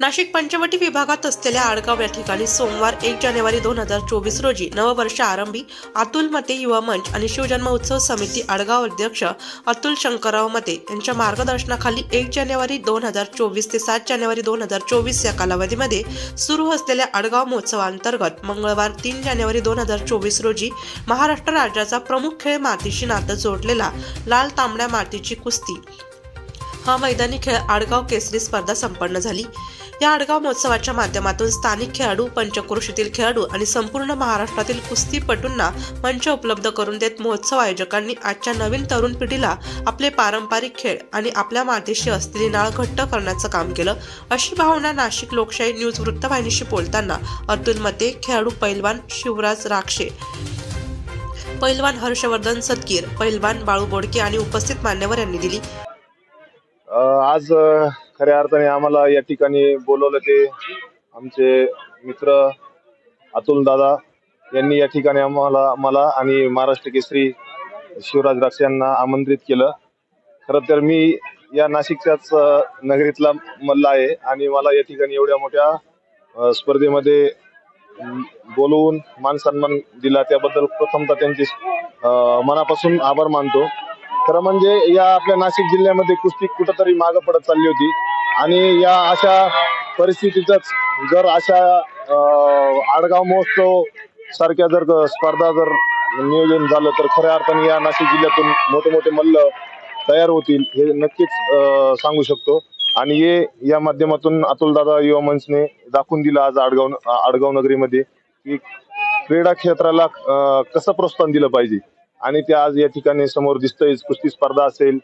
नाशिक पंचवटी विभागात असलेल्या आडगाव या ठिकाणी सोमवार एक जानेवारी दोन हजार चोवीस रोजी नववर्ष आरंभी अतुल मते युवा मंच आणि शिवजन्म उत्सव समिती आडगाव अध्यक्ष अतुल शंकरराव मते यांच्या मार्गदर्शनाखाली एक जानेवारी दोन हजार चोवीस ते सात जानेवारी दोन हजार चोवीस या कालावधीमध्ये सुरू असलेल्या आडगाव महोत्सवाअंतर्गत मंगळवार तीन जानेवारी दोन हजार चोवीस रोजी महाराष्ट्र राज्याचा प्रमुख खेळ मातीशी नातं जोडलेला लाल तांबड्या मातीची कुस्ती. हा मैदानी खेळ आडगाव केसरी स्पर्धा संपन्न झाली. या आडगाव महोत्सवाच्या माध्यमातून स्थानिक खेळाडू पंचक्रोशीतील खेळाडू आणि संपूर्ण महाराष्ट्रातील कुस्तीपटूंना मंच उपलब्ध करून देत महोत्सव आयोजकांनी आजच्या नवीन तरुण पिढीला आपले पारंपरिक खेळ आणि आपल्या मातीशी असलेली नाळ घट्ट करण्याचं काम केलं. अशी भावना नाशिक लोकशाही न्यूज वृत्तवाहिनीशी बोलताना अतुल मते खेळाडू पैलवान शिवराज राक्षे पैलवान हर्षवर्धन सतगीर पैलवान बाळू बोडके आणि उपस्थित मान्यवर यांनी दिली. आज खऱ्या अर्थाने आम्हाला या ठिकाणी बोलवलं ते आमचे मित्र अतुल दादा यांनी या ठिकाणी आम्हाला मला आणि महाराष्ट्र केसरी शिवराज राक्ष यांना आमंत्रित केलं. खरं तर मी या नाशिकच्याच नगरीतला मल्ला आहे आणि मला या ठिकाणी एवढ्या मोठ्या स्पर्धेमध्ये बोलवून मान सन्मान दिला. त्याबद्दल प्रथमतः त्यांचे मनापासून आभार मानतो. खरं म्हणजे या आपल्या नाशिक जिल्ह्यामध्ये कुस्ती कुठंतरी मागं पडत चालली होती. आणि या अशा परिस्थितीतच जर अशा आडगाव महोत्सव सारख्या जर स्पर्धा जर नियोजन झालं तर खऱ्या अर्थाने या नाशिक जिल्ह्यातून मोठे मोठे मल्ल तयार होतील हे नक्कीच सांगू शकतो. आणि हे या माध्यमातून अतुलदादा युवा मंचने दाखवून दिलं आज आडगाव आडगाव नगरीमध्ये की क्रीडा क्षेत्राला कसं प्रोत्साहन दिलं पाहिजे. आणि ते आज या ठिकाणी समोर दिसतंय कुस्ती स्पर्धा असेल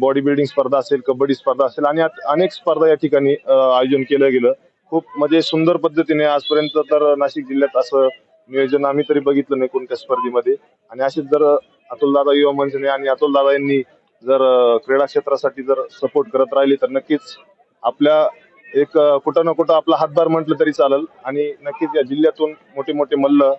बॉडी बिल्डिंग स्पर्धा असेल कबड्डी स्पर्धा असेल आणि अनेक स्पर्धा या ठिकाणी आयोजन केलं गेलं. खूप म्हणजे सुंदर पद्धतीने आजपर्यंत तर नाशिक जिल्ह्यात असं नियोजन आम्ही तरी बघितलं नाही कोणत्या स्पर्धेमध्ये. आणि असेच जर अतुलदादा युवा मंचने आणि अतुलदादा यांनी जर क्रीडा क्षेत्रासाठी जर सपोर्ट करत राहिले तर नक्कीच आपल्या एक कुठं ना कुठं आपला हातभार म्हटलं तरी चालेल. आणि नक्कीच या जिल्ह्यातून मोठे मोठे मल्ल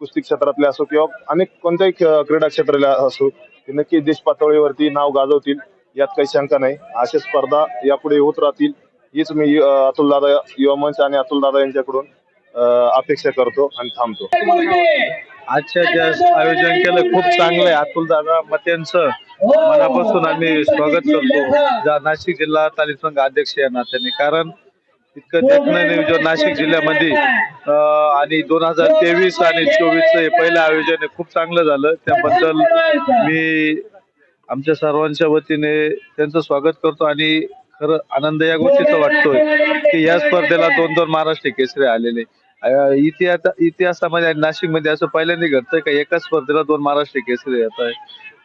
कुस्ती क्षेत्रातले असो किंवा अनेक कोणत्याही क्रीडा क्षेत्रातले असो ते नक्की देश पातळीवरती नाव गाजवतील यात काही शंका नाही. अशा स्पर्धा यापुढे होत राहतील हीच मी अतुल दादा युवा मंच आणि अतुल दादा यांच्याकडून अं, अपेक्षा करतो आणि थांबतो. आजच्या ज्या आयोजन केलं खूप चांगलं आहे. अतुल दादा मत्यांचं मनापासून आम्ही स्वागत करतो. जा नाशिक जिल्हा तालीम संघ अध्यक्ष या नात्याने. कारण इतकं देखणं नियोजन नाशिक जिल्ह्यामध्ये. आणि दोन हजार तेवीस आणि चोवीस हे पहिलं आयोजन आहे खूप चांगलं झालं. त्याबद्दल मी आमच्या सर्वांच्या वतीने त्यांचं स्वागत करतो आणि खरं आनंद या गोष्टीचा वाटतोय की या स्पर्धेला दोन दोन महाराष्ट्र केसरी आलेले. इतिहास इतिहासामध्ये आणि नाशिकमध्ये असं पहिल्यांदा घडतंय का? एकाच स्पर्धेला दोन महाराष्ट्र केसरी येत आहे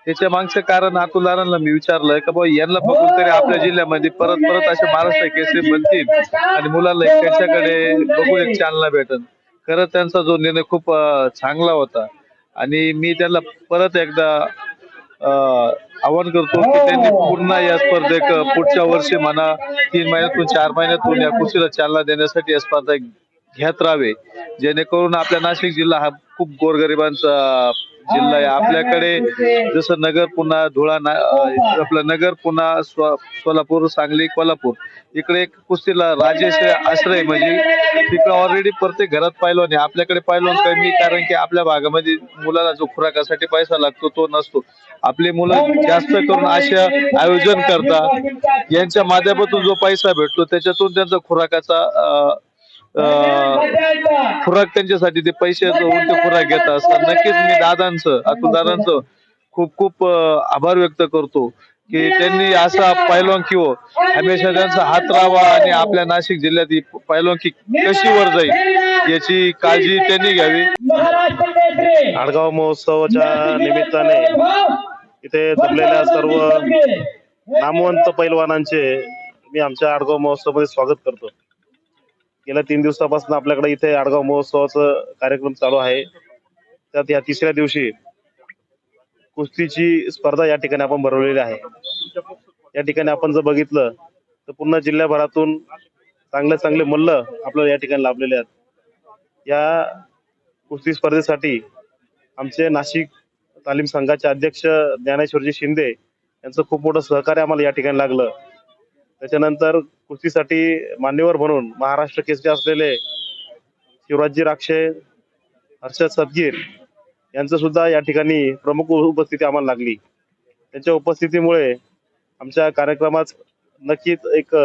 त्याच्या मागचं कारण अतुलारांना मी विचारलंय का बाबा यांना बघून तरी आपल्या जिल्ह्यामध्ये परत परत असे महाराष्ट्र केसरी बनतील आणि मुलाला एक त्यांच्याकडे बघून एक चालना भेटल खरं त्यांचा जो निर्णय खूप चांगला होता. आणि मी त्यांना परत एकदा आवाहन करतो की त्यांनी पुन्हा या स्पर्धेक पुढच्या वर्षी म्हणा तीन महिन्यातून चार महिन्यातून या कुस्तीला चालना देण्यासाठी या स्पर्धा घेत राहावे. जेणेकरून आपला नाशिक जिल्हा हा खूप गोरगरिबांचा जिल्हा आहे. आपल्याकडे जसं नगर पुन्हा धुळा ना- अं, आपलं नगर पुन्हा सोलापूर सांगली कोल्हापूर. इकडे एक कुस्तीला राजेश आश्रय म्हणजे तिकडे ऑलरेडी प्रत्येक घरात पैलवान आहे आपल्याकडे पैलवान कमी कारण की आपल्या भागामध्ये मुलाला जो खुराकासाठी पैसा लागतो तो नसतो. आपली मुलं जास्त करून अशा आयोजन करतात. यांच्या माध्यमातून जो पैसा भेटतो त्याच्यातून त्यांचा खुराकाचा खुराक त्यांच्यासाठी ते पैसे ते खुराक घेत असतात. नक्कीच मी दादांचं अतुल दादांचं खूप खूप आभार व्यक्त करतो की त्यांनी असा पैलवानकी हो. हमेशा त्यांचा हात राहावा आणि आपल्या नाशिक जिल्ह्यात ही पैलवानकी कशी वर जाईल याची काळजी त्यांनी घ्यावी. आडगाव महोत्सवाच्या निमित्ताने इथे जमलेल्या सर्व नामवंत पैलवानांचे मी आमच्या आडगाव महोत्सवामध्ये स्वागत करतो. गेल्या तीन दिवसापासून आपल्याकडे इथे आडगाव महोत्सवाचा कार्यक्रम चालू आहे. त्यात या तिसऱ्या दिवशी कुस्तीची स्पर्धा या ठिकाणी आपण भरवलेली आहे. या ठिकाणी आपण जर बघितलं तर पूर्ण जिल्ह्याभरातून चांगले चांगले मल्ल आपल्याला या ठिकाणी लाभलेले आहेत. या कुस्ती स्पर्धेसाठी आमचे नाशिक तालीम संघाचे अध्यक्ष ज्ञानेश्वरजी शिंदे यांचं खूप मोठं सहकार्य आम्हाला या ठिकाणी लागलं. त्याच्यानंतर कुस्तीसाठी मान्यवर म्हणून महाराष्ट्र केसरी असलेले शिवराजजी राक्षे हर्षद सदगीर यांचं सुद्धा या ठिकाणी प्रमुख उपस्थिती आम्हाला लागली. त्यांच्या उपस्थितीमुळे आमच्या कार्यक्रमात नक्कीच एक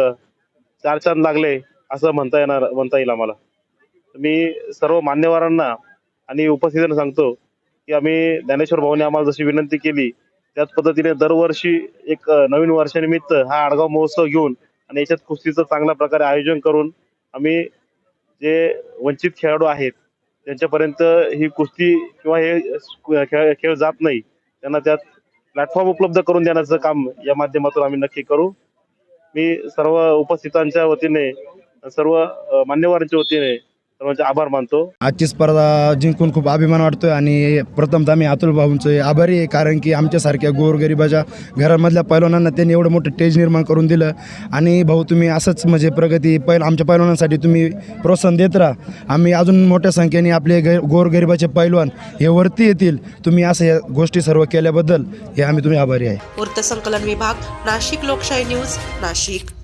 चार चांद लागले असं म्हणता येणार म्हणता येईल आम्हाला. मी सर्व मान्यवरांना आणि उपस्थितांना सांगतो की आम्ही ज्ञानेश्वर भाऊने आम्हाला जशी विनंती केली त्याच पद्धतीने दरवर्षी एक नवीन वर्षानिमित्त हा आडगाव महोत्सव घेऊन आणि याच्यात कुस्तीचं चांगल्या प्रकारे आयोजन करून आम्ही जे वंचित खेळाडू आहेत त्यांच्यापर्यंत ही कुस्ती किंवा हे खेळ खेळ जात नाही त्यांना त्यात प्लॅटफॉर्म उपलब्ध करून देण्याचं काम या माध्यमातून आम्ही नक्की करू. मी सर्व उपस्थितांच्या वतीने सर्व मान्यवरांच्या वतीने सर्वांचे आभार मानतो. आजची स्पर्धा जिंकून खूप अभिमान वाटतोय आणि प्रथमतः मी अतुल भाऊंचे आभारी आहे कारण की आमच्यासारख्या गोरगरिबाच्या घरामधल्या पैलवानांना त्यांनी एवढं मोठं स्टेज निर्माण करून दिलं. आणि भाऊ तुम्ही असंच म्हणजे प्रगती पैल आमच्या पैलवानांसाठी तुम्ही प्रोत्साहन देत राहा. आम्ही अजून मोठ्या संख्येने आपले ग गोरगरिबाचे पैलवान हे वरती येतील. तुम्ही असं या गोष्टी सर्व केल्याबद्दल हे आम्ही तुम्ही आभारी आहे. वृत्तसंकलन विभाग नाशिक लोकशाही न्यूज नाशिक.